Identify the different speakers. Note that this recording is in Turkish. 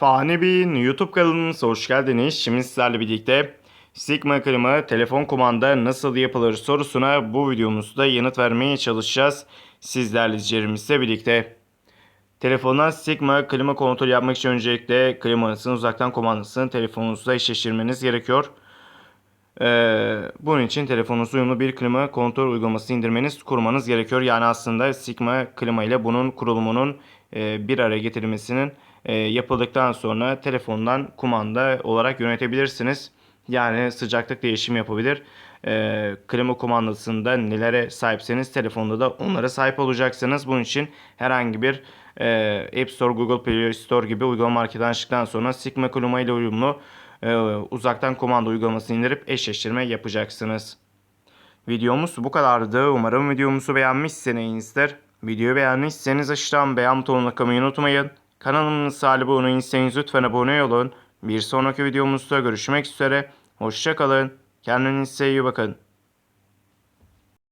Speaker 1: Fani Bey'in YouTube kanalımıza hoş geldiniz. Şimdi sizlerle birlikte Sigma klima telefon kumanda nasıl yapılır sorusuna bu videomuzda yanıt vermeye çalışacağız. Sizlerle izleyicilerimizle birlikte. Telefona Sigma klima kontrol yapmak için öncelikle klimanızın uzaktan kumandasını telefonunuzda eşleştirmeniz gerekiyor. Ee, bunun için telefonunuza uyumlu bir klima kontrol uygulaması indirmeniz, kurmanız gerekiyor. Yani aslında Sigma klima ile bunun kurulumunun e, bir araya getirilmesinin e, yapıldıktan sonra telefondan kumanda olarak yönetebilirsiniz. Yani sıcaklık değişimi yapabilir. E, klima kumandasında nelere sahipseniz telefonda da onlara sahip olacaksınız. Bunun için herhangi bir e, App Store, Google Play Store gibi uygulama marketten çıktıktan sonra Sigma klima ile uyumlu e, uzaktan kumanda uygulamasını indirip eşleştirme yapacaksınız. Videomuz bu kadardı. Umarım videomuzu beğenmişsinizdir. Videoyu beğenmişseniz aşağıdan beğen butonuna kalmayı unutmayın. Kanalımıza abone olmayı lütfen abone olun. Bir sonraki videomuzda görüşmek üzere. Hoşçakalın. Kendinize iyi bakın.